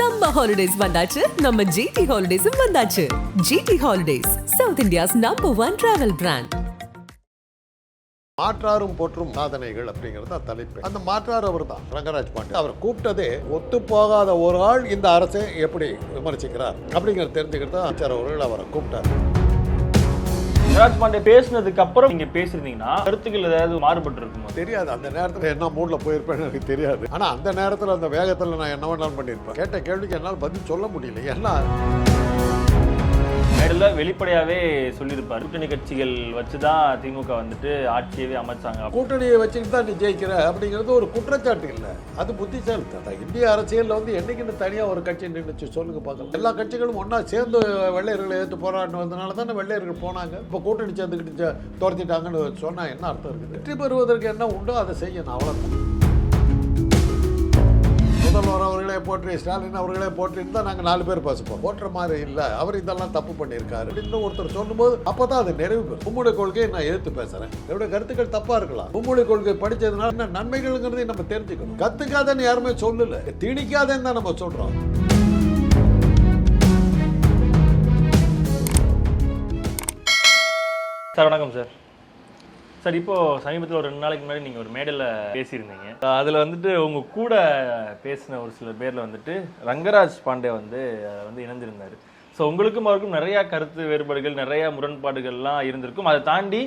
Summer holidays வந்தாச்சு. நம்ம GT ஹாலிடேஸும் வந்தாச்சு. GT holidays South India's number one travel brand மாற்றாரும் போற்றும் சாதனைகள் அப்படிங்கிறது தான் தலைப்பு. அந்த மாற்றார் அவர் தான் ரங்கராஜ் பாண்டே அவர் கூப்பிட்டதே ஒத்து போகாத ஒரு ஆள் இந்த அரசை எப்படி விமர்சிக்கிறார் அப்படிங்கிறத தெரிஞ்சுக்கிறது தான் அமைச்சர் அவர்கள் அவரை கூப்பிட்டார். யுவராஜ் பாண்டே பேசினதுக்கு அப்புறம் நீங்க பேசிருந்தீங்கன்னா கருத்துக்கள் ஏதாவது மாறுபட்டு இருக்குமா? தெரியாது. அந்த நேரத்தில் என்ன மூடில் போயிருப்பேன்னு எனக்கு தெரியாது. ஆனால் அந்த நேரத்தில் அந்த வேகத்தில் நான் என்ன வேணாலும் பண்ணியிருப்பேன். கேட்ட கேள்விக்கு என்னால் பதில் சொல்ல முடியல. ஏன்னா மேடல வெளிப்படையாவே சொல்லியிருப்பார். கூட்டணி கட்சிகள் வச்சு தான் திமுக வந்துட்டு ஆட்சியவே அமைச்சாங்க. கூட்டணியை வச்சுக்கிட்டு தான் நீ ஜெயிக்கிற அப்படிங்கிறது ஒரு குற்றச்சாட்டு இல்லை. அது புத்திசாலித்தனம். இந்திய அரசியலில் வந்து என்னைக்குன்னு தனியாக ஒரு கட்சி நின்றுச்சு சொல்லுங்க பார்க்கலாம். எல்லா கட்சிகளும் ஒன்றா சேர்ந்து வெள்ளையர்களை ஏற்று போராடினு வந்தனால தானே வெள்ளையர்கள் போனாங்க. இப்போ கூட்டணி சேர்ந்துக்கிட்டு துரத்திட்டாங்கன்னு சொன்னால் என்ன அர்த்தம் இருக்குது? வெற்றி பெறுவதற்கு என்ன உண்டோ அதை செய்யணும். அவ்வளோதான் போற்றி ஸ்டாலின் அவர்களே போற்றின்னு தான் நாங்கள் நாலு பேர் பேசுவோம். போற்ற மாதிரி இல்லை அவர் இதெல்லாம் தப்பு பண்ணியிருக்காரு. அப்படின்னு ஒருத்தர் சொல்லும்போது அப்போ தான் அது நிறைவு பெறும். உம்முடைய கொள்கையை நான் எதிர்த்து பேசுகிறேன் என்னுடைய கருத்துக்கள் தப்பாக இருக்கலாம். உம்முடைய கொள்கை படித்ததுனால என்ன நன்மைகள்ங்கிறதையும் நம்ம தெரிஞ்சுக்கணும். கற்றுக்காதன்னு யாருமே சொல்லல. திணிக்காதேன்னு தான் நம்ம சொல்கிறோம் சார் வணக்கம் சார். சார் இப்போ சமீபத்தில் ஒரு ரெண்டு நாளைக்கு முன்னாடி நீங்கள் ஒரு மேடையில் பேசியிருந்தீங்க. அதில் வந்துட்டு உங்கள் கூட பேசின ஒரு சில பேரில் வந்துட்டு ரங்கராஜ் பாண்டே வந்து அதுல வந்து இணைந்திருந்தார். ஸோ உங்களுக்கும் அவருக்கும் நிறைய கருத்து வேறுபாடுகள் நிறைய முரண்பாடுகள்லாம் இருந்திருக்கும். அதை தாண்டி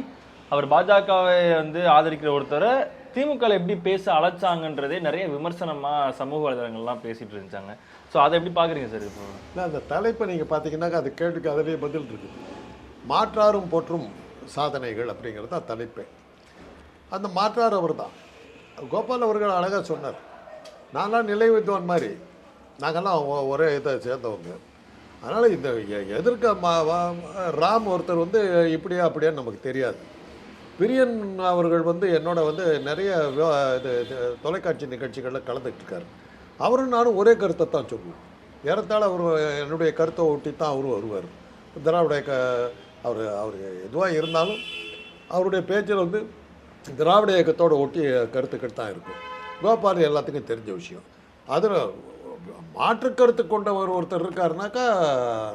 அவர் பாஜகவை வந்து ஆதரிக்கிற ஒருத்தரை திமுகவில் எப்படி பேச அழைச்சாங்கன்றதே நிறைய விமர்சனமாக சமூக வலைதளங்கள்லாம் பேசிட்டு இருந்துச்சாங்க. ஸோ அதை எப்படி பார்க்குறீங்க சார் இப்போ? இல்லை அந்த தலைப்பை நீங்கள் பார்த்தீங்கன்னாக்கா அது கேள்விக்கு அதிலேயே பதில் இருக்குது மாற்றாரும் போற்றும் சாதனைகள் அப்படிங்கிறது தான் தலைப்பே. அந்த மாற்றார் அவர் தான் கோபால் அவர்கள் அழகாக சொன்னார் நான்லாம் நிலை வைத்தவன் மாதிரி. நாங்கள்லாம் ஒரே இதை சேர்ந்தவங்க. அதனால் இந்த எதிர்க்க மா வா- ராம் ஒருத்தர் வந்து இப்படியா அப்படியான்னு நமக்கு தெரியாது. பிரியன் அவர்கள் வந்து என்னோட வந்து நிறைய விவா- இது இது தொலைக்காட்சி நிகழ்ச்சிகளில் கலந்துட்டுருக்காரு அவரும் நானும் ஒரே கருத்தை தான் சொல்லுவோம். ஏறத்தாழ அவர் என்னுடைய கருத்தை ஒட்டி தான் அவரும் வருவார். திராவிட க அவர் அவர் எதுவாக இருந்தாலும் அவருடைய பேச்சில் வந்து திராவிட இயக்கத்தோட ஒட்டி கருத்துக்கள் தான் இருக்கும். கோபால் எல்லாத்துக்கும் தெரிஞ்ச விஷயம். அதில் மாற்று கருத்து கொண்ட ஒரு ஒருத்தர் இருக்காருனாக்கா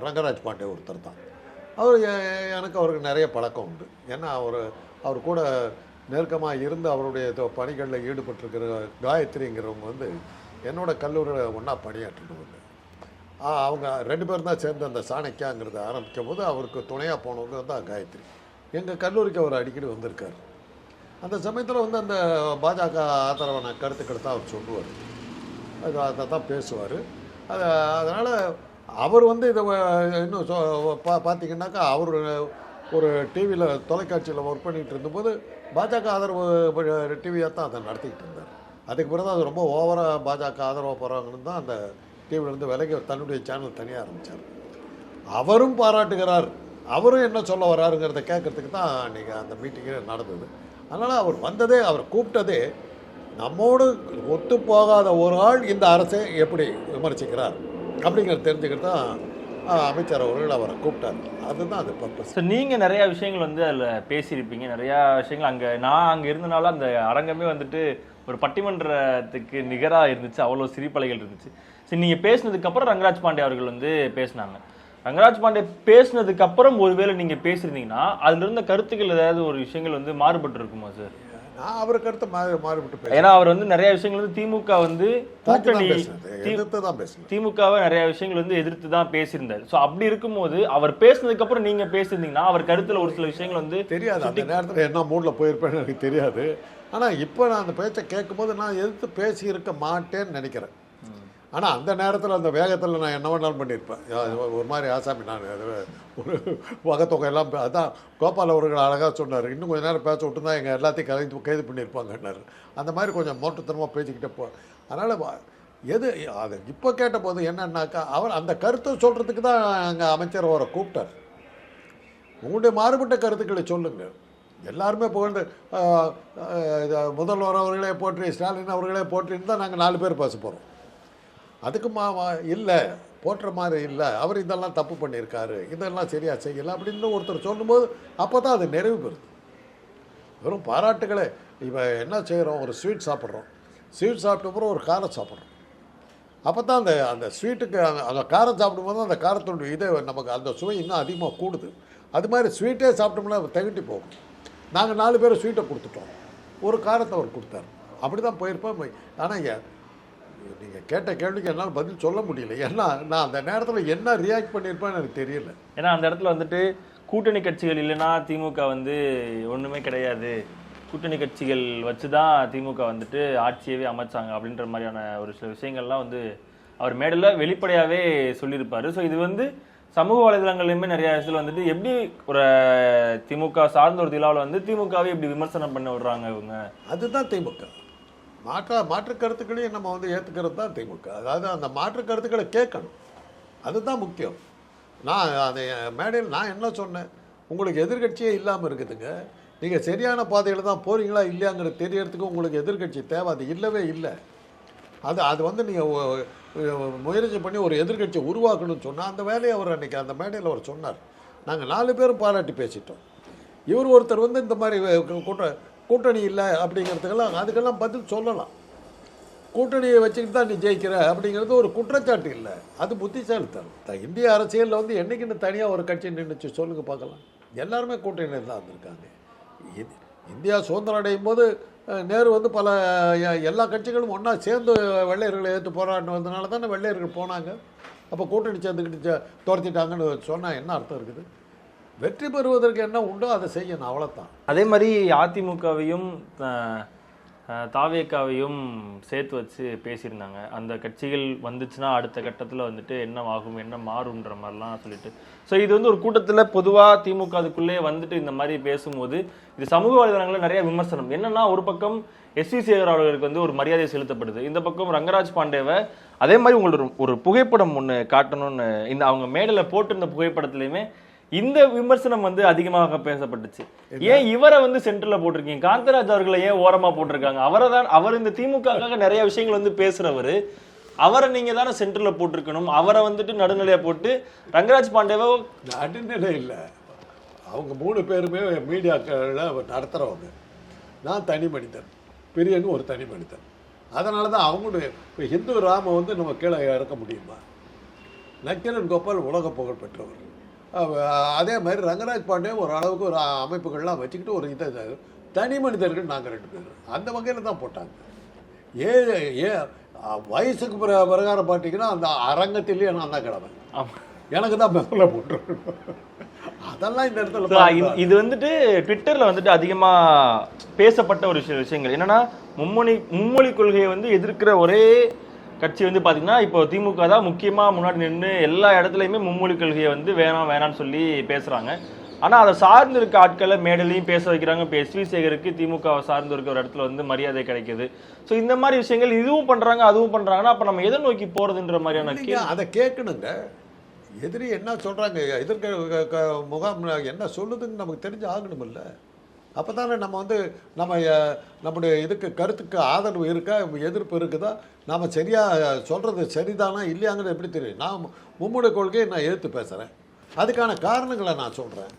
ரங்கராஜ் பாண்டே ஒருத்தர் தான். அவர் எனக்கு அவருக்கு நிறைய பழக்கம் உண்டு. ஏன்னா அவர் அவர் கூட நெருக்கமாக இருந்து அவருடைய பணிகளில் ஈடுபட்டிருக்கிற காயத்ரிங்கிறவங்க வந்து என்னோட கல்லூரியில் ஒன்றா பணியாற்றிட்டு அவங்க ரெண்டு பேரும் தான் சேர்ந்து அந்த சாணக்கியாங்கிறத ஆரம்பிக்கும் போது அவருக்கு துணையாக போனவங்க தான் காயத்ரி. எங்கள் கல்லூரிக்கு அவர் அடிக்கடி வந்திருக்கார். அந்த சமயத்தில் வந்து அந்த பாஜக ஆதரவான கருத்துக்களை தான் அவர் சொல்லுவார். அது அதை தான் பேசுவார். அது அதனால் அவர் வந்து இதை இன்னும் சொ பா பார்த்தீங்கன்னாக்கா அவர் ஒரு டிவியில் தொலைக்காட்சியில் ஒர்க் பண்ணிகிட்டு இருந்தபோது பாஜக ஆதரவு டிவியாக தான் அதை நடத்திக்கிட்டு இருந்தார். அதுக்கு பிறகு அது ரொம்ப ஓவராக பாஜக ஆதரவு போகிறாங்கன்னு தான் அந்த டிவிலேருந்து விலகி தன்னுடைய சேனல் தனியாக ஆரம்பித்தார் அவரும் பாராட்டுகிறார். அவரும் என்ன சொல்ல வராருங்கிறத கேட்கறதுக்கு தான் அன்றைக்கி அந்த மீட்டிங்கே நடந்தது. அதனால் அவர் வந்ததே அவர் கூப்பிட்டதே நம்மோடு ஒத்து போகாத ஒரு ஆள் இந்த அரசை எப்படி விமர்சிக்கிறார் அப்படிங்கிறத தெரிஞ்சுக்கிட்டு தான் அமைச்சர் அவர்கள் அவரை கூப்பிட்டார். அதுதான் அது பர்பஸ் ஸோ நீங்கள் நிறையா விஷயங்கள் வந்து அதில் பேசியிருப்பீங்க. நிறையா விஷயங்கள் அங்கே நான் அங்கே இருந்தனால அந்த அரங்கமே வந்துட்டு ஒரு பட்டிமன்றத்துக்கு நிகராக இருந்துச்சு. அவ்வளோ சிரிப்பலைகள் இருந்துச்சு. சரி நீங்கள் பேசினதுக்கு அப்புறம் ரங்கராஜ் பாண்டே அவர்கள் வந்து பேசினாங்க. ரங்கராஜ் பாண்டே பேசினதுக்கு அப்புறம் ஒருவேளை நீங்கள் பேசியிருந்தீங்கன்னா அதுல இருந்த கருத்துக்கள் ஏதாவது ஒரு விஷயங்கள் வந்து மாறுபட்டு இருக்குமா சார் நான் அவர் கருத்தை மாறி பேசுகிறேன் ஏன்னா அவர் வந்து நிறைய விஷயங்கள் வந்து திமுக வந்து கூட்டணி எதிர்த்து தான் பேசுகிறேன் திமுகவை நிறைய விஷயங்கள் வந்து எதிர்த்து தான் பேசியிருந்தார். ஸோ அப்படி இருக்கும்போது அவர் பேசினதுக்கு அப்புறம் நீங்க பேசியிருந்தீங்கன்னா அவர் கருத்துல ஒரு சில விஷயங்கள் வந்து தெரியாது. அந்த நேரத்தில் என்ன மூடில் போயிருப்பேன்னு எனக்கு தெரியாது. ஆனால் இப்போ நான் அந்த பேச்சை கேட்கும்போது நான் எதிர்த்து பேசி இருக்க மாட்டேன்னு நினைக்கிறேன். ஆனால் அந்த நேரத்தில் அந்த வேகத்தில் நான் என்ன வேணாலும் பண்ணியிருப்பேன். ஒரு மாதிரி ஆசாமி நான். அது ஒரு வகத்தொகை எல்லாம் அதான் கோபால் அவர்கள் அழகாக சொன்னார். இன்னும் கொஞ்ச நேரம் பேச விட்டு தான் எங்கள் எல்லாத்தையும் கைது கைது பண்ணியிருப்பாங்கன்னாரு. அந்த மாதிரி கொஞ்சம் மோட்டத்தனமாக பேசிக்கிட்டே போ. அதனால் எது அது இப்போ கேட்டபோது என்னன்னாக்கா அவர் அந்த கருத்தை சொல்கிறதுக்கு தான் எங்கள் அமைச்சர் அவரை கூப்பிட்டார். உங்களுடைய மாறுபட்ட கருத்துக்களை சொல்லுங்கள் எல்லாருமே புகழ்ந்து இது முதல்வர் அவர்களே போற்றி ஸ்டாலின் அவர்களே போற்றின்னு தான் நாங்கள் நாலு பேர் பேச போகிறோம் அதுக்கு மா இல்லை போற்ற மாதிரி இல்லை அவர் இதெல்லாம் தப்பு பண்ணியிருக்காரு இதெல்லாம் சரியாக செய்யலை அப்படின்னு ஒருத்தர் சொல்லும்போது அப்போ தான் அது நிறைவு பெறுது வெறும் பாராட்டுகளே. இப்போ என்ன செய்கிறோம் ஒரு ஸ்வீட் சாப்பிட்றோம். ஸ்வீட் சாப்பிட்ட அப்புறம் ஒரு காரம் சாப்பிட்றோம். அப்போ தான் அந்த அந்த ஸ்வீட்டுக்கு அந்த அந்த காரம் சாப்பிடும்போது அந்த காரத்துடைய இது நமக்கு அந்த சுவை இன்னும் அதிகமாக கூடுது. அது மாதிரி ஸ்வீட்டே சாப்பிட்டோம்னா தகட்டி போகும். நாங்கள் நாலு பேர் ஸ்வீட்டை கொடுத்துட்டோம். ஒரு காரத்தை அவர் கொடுத்தாரு. அப்படி தான் போயிருப்போம். ஆனால் நீங்கள் கேட்ட கேள்விக்கு என்னால் பதில் சொல்ல முடியல. ஏன்னா நான் அந்த நேரத்தில் என்ன ரியாக்ட் பண்ணியிருப்பேன்னு எனக்கு தெரியல. ஏன்னா அந்த இடத்துல வந்துட்டு கூட்டணி கட்சிகள் இல்லைன்னா திமுக வந்து ஒண்ணுமே கிடையாது. கூட்டணி கட்சிகள் வச்சு தான் திமுக வந்துட்டு ஆட்சியவே அமைச்சாங்க அப்படின்ற மாதிரியான ஒரு சில விஷயங்கள்லாம் வந்து அவர் மேடையில் வெளிப்படையாகவே சொல்லியிருப்பாரு. ஸோ இது வந்து சமூக வலைதளங்கள்லையுமே நிறைய இடத்துல வந்துட்டு எப்படி ஒரு திமுக சார்ந்த ஒரு திலாவில் வந்து திமுகவை இப்படி விமர்சனம் பண்ண விடுறாங்க இவங்க? அதுதான் திமுக. மாற்றா மாற்று கருத்துக்களையும் நம்ம வந்து ஏற்றுக்கிறது தான் திமுக. அதாவது அந்த மாற்று கருத்துக்களை கேட்கணும். அதுதான் முக்கியம். நான் அதை மேடையில் நான் என்ன சொன்னேன்? உங்களுக்கு எதிர்க்கட்சியே இல்லாமல் இருக்குதுங்க. நீங்கள் சரியான பாதையில் தான் போகிறீங்களா இல்லையாங்கிறது தெரியறதுக்கு உங்களுக்கு எதிர்க்கட்சி தேவை. அது இல்லவே இல்லை. அது அது வந்து நீங்கள் முயற்சி பண்ணி ஒரு எதிர்க்கட்சியை உருவாக்கணும்னு சொன்னால் அந்த வேலையை அவர் அன்றைக்கி அந்த மேடையில் அவர் சொன்னார். நாங்கள் நாலு பேரும் பாராட்டி பேசிட்டோம். இவர் ஒருத்தர் வந்து இந்த மாதிரி கூட்ட கூட்டணி இல்லை அப்படிங்கிறதுக்கெல்லாம் அதுக்கெல்லாம் பதில் சொல்லலாம். கூட்டணியை வச்சுக்கிட்டு தான் நீ ஜெயிக்கிற அப்படிங்கிறது ஒரு குற்றச்சாட்டு இல்லை. அது புத்திசாலித்தனம். இந்திய அரசியலில் வந்து என்னைக்குன்னு தனியாக ஒரு கட்சி நின்றுச்சு சொல்லுங்க பார்க்கலாம். எல்லாருமே கூட்டணியில் தான் வந்திருக்காங்க இது இந்தியா சுதந்திரம் அடையும் போது நேரு வந்து பல எல்லா கட்சிகளும் ஒன்றா சேர்ந்து வெள்ளையர்களை ஏற்று போராட்டம் வந்தனால தானே வெள்ளையர்கள் போனாங்க. அப்போ கூட்டணி சேர்ந்துக்கிட்டு துரத்திட்டாங்கன்னு சொன்னால் என்ன அர்த்தம் இருக்குது? வெற்றி பெறுவதற்கு என்ன உண்டோ அதை செய்யணும் அவ்வளோதான் அதே மாதிரி அதிமுகவையும் அஹ், தாவேக்காவையும் சேர்த்து வச்சு பேசியிருந்தாங்க. அந்த கட்சிகள் வந்துச்சுன்னா அடுத்த கட்டத்தில் வந்துட்டு என்ன ஆகும் என்ன மாறும்ன்ற மாதிரிலாம் சொல்லிட்டு. ஸோ இது வந்து ஒரு கூட்டத்தில் பொதுவாக திமுக அதுக்குள்ளே வந்துட்டு இந்த மாதிரி பேசும்போது இது சமூக வலைதளங்களில் நிறைய விமர்சனம். என்னன்னா ஒரு பக்கம் எஸ் வி சேகர் அவர்களுக்கு வந்து ஒரு மரியாதை செலுத்தப்படுது. இந்த பக்கம் ரங்கராஜ் பாண்டேவை அதே மாதிரி உங்களோட ஒரு- ஒரு புகைப்படம் ஒன்று காட்டணும்னு இந்த அவங்க மேடையில் போட்டிருந்த புகைப்படத்துலையுமே இந்த விமர்சனம் வந்து அதிகமாக பேசப்பட்டுச்சு. ஏன் இவரை வந்து சென்டர்ல போட்டிருக்கீங்க? காந்தராஜ் அவர்களை ஏன் ஓரமா போட்டிருக்காங்க? அவரை தான் அவர் இந்த திமுகக்காக நிறைய விஷயங்கள் வந்து பேசுறவரு. அவரை நீங்க தானே சென்டர்ல போட்டிருக்கணும்? அவரை வந்துட்டு நடுநிலையா போட்டு ரங்கராஜ் பாண்டேவை நடுநிலை இல்லை. அவங்க மூணு பேருமே மீடியாக்களில் நடத்துகிறவங்க நான் தனி மனிதன். பிரியன்னு ஒரு தனி மனிதன். அதனால தான் அவங்களுடைய இப்போ ஹிந்து ராம வந்து நம்ம கீழே இறக்க முடியுமா? நக்கீரன் கோபால் உலக புகழ் பெற்றவர். அவ- அதே மாதிரி ரங்கராஜ் பாண்டே ஒரு அளவுக்கு ஒரு அமைப்புகள்லாம் வச்சுக்கிட்டு ஒரு இதை தனி மனிதர்கள் நாங்கள் ரெண்டு பேரும் அந்த வகையில் தான் போட்டாங்க. ஏ ஏ வயசுக்கு பிர பிரகாரம் பார்த்தீங்கன்னா அந்த அரங்கத்திலேயே நான் தான் கிடவேன். எனக்கு தான் மெமரில போட்டுருக்கணும் அதெல்லாம் இந்த இடத்துல இது- வந்துட்டு ட்விட்டர்ல வந்துட்டு அதிகமா பேசப்பட்ட ஒரு விஷயங்கள். என்னன்னா மும்மொழி மும்மொழி கொள்கையை வந்து எதிர்க்கிற ஒரே கட்சி வந்து பாத்தீங்கன்னா இப்போ திமுக தான் முக்கியமா முன்னாடி நின்று எல்லா இடத்துலயுமே மும்மொழி கொள்கையை வந்து வேணாம் வேணாம்னு சொல்லி பேசுறாங்க. ஆனா அதை சார்ந்து இருக்க ஆட்களை மேடலையும் பேச வைக்கிறாங்க. இப்போ எஸ் வி சேகருக்கு திமுக வை சார்ந்து இருக்க ஒரு இடத்துல வந்து மரியாதை கிடைக்குது. ஸோ இந்த மாதிரி விஷயங்கள் இதுவும் பண்றாங்க அதுவும் பண்றாங்கன்னா அப்ப நம்ம எதை நோக்கி போறதுன்ற மாதிரியான அதை கேட்கணுங்க. எதிரி என்ன சொல்றாங்க? எதிர்க்க முகாம் என்ன சொல்லுதுன்னு நமக்கு தெரிஞ்சு ஆகணுமில்ல. அப்போ தானே நம்ம வந்து நம்ம நம்முடைய இதுக்கு கருத்துக்கு ஆதரவு இருக்கா எதிர்ப்பு இருக்குதா? நாம் சரியாக சொல்கிறது சரிதானா இல்லையாங்கிறது எப்படி தெரியும்? நான் மும்முடைய கொள்கையை நான் எதிர்த்து பேசுகிறேன் அதுக்கான காரணங்களை நான் சொல்கிறேன்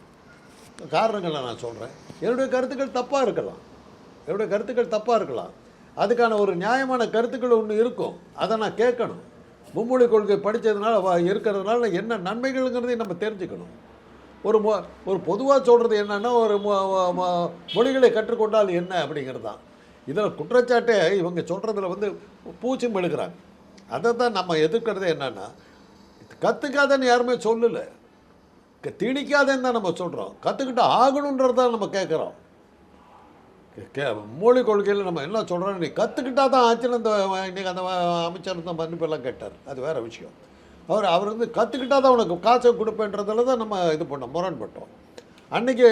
காரணங்களை நான் சொல்கிறேன் என்னுடைய கருத்துக்கள் தப்பாக இருக்கலாம். என்னுடைய கருத்துக்கள் தப்பாக இருக்கலாம். அதுக்கான ஒரு நியாயமான கருத்துக்கள் ஒன்று இருக்கும். அதை நான் கேட்கணும். மும்மொழி கொள்கை படித்ததுனால இருக்கிறதுனால என்ன நன்மைகள்ங்கிறதையும் நம்ம தெரிஞ்சுக்கணும். ஒரு மொ ஒரு பொதுவாக சொல்கிறது என்னென்னா ஒரு மொழிகளை கற்றுக்கொண்டால் என்ன அப்படிங்கிறது தான் இதில் குற்றச்சாட்டே இவங்க சொல்கிறதுல வந்து பூச்சி மெழுகிறாங்க அதை தான் நம்ம எதிர்க்கிறது என்னென்னா கற்றுக்காதன்னு யாருமே சொல்லலை. க- திணிக்காதேன்னு தான் நம்ம சொல்கிறோம் கற்றுக்கிட்டு ஆகணுன்றதான் நம்ம கேட்குறோம். கே மொழி கொள்கையில் நம்ம என்ன சொல்கிறோம் நீ கற்றுக்கிட்டா தான் ஆச்சுன்னு அந்த இன்றைக்கி அந்த அமைச்சர் தான் மன்னிப்பெல்லாம் கேட்டார். அது வேறு விஷயம். அவர் அவர் வந்து கற்றுக்கிட்டா தான் உனக்கு காசை கொடுப்பேன்றதுல தான் நம்ம இது பண்ணோம் முரண்பட்டோம். அன்றைக்கி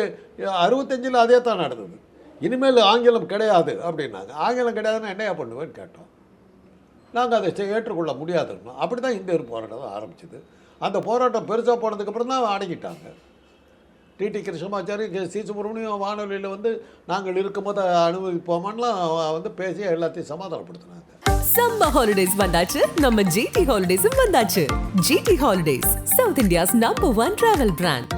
அறுபத்தஞ்சில் அதே தான் நடந்தது. இனிமேல் ஆங்கிலம் கிடையாது அப்படின்னாங்க. ஆங்கிலம் கிடையாதுன்னா என்னையா பண்ணுவேன்னு கேட்டோம். நாங்கள் அதை ஏற்றுக்கொள்ள முடியாதுன்னு. அப்படி தான் இந்த போராட்டம் ஆரம்பிச்சது. அந்த போராட்டம் பெருசாக போனதுக்கப்புறம் தான் அடங்கிட்டாங்க டிடி கிருஷ்ணமாச்சாரி சி சுப்பிரமணியம் வானொலியில் வந்து நாங்கள் இருக்கும்போது அனுபவிப்போமான்லாம் வந்து பேசி எல்லாத்தையும் சமாதானப்படுத்தினாங்க. சம்ம ஹாலிடேஸ் வந்தாச்சு. நம்ம ஜிடி ஹாலிடேஸும் வந்தாச்சு. GT holidays South India's number one travel brand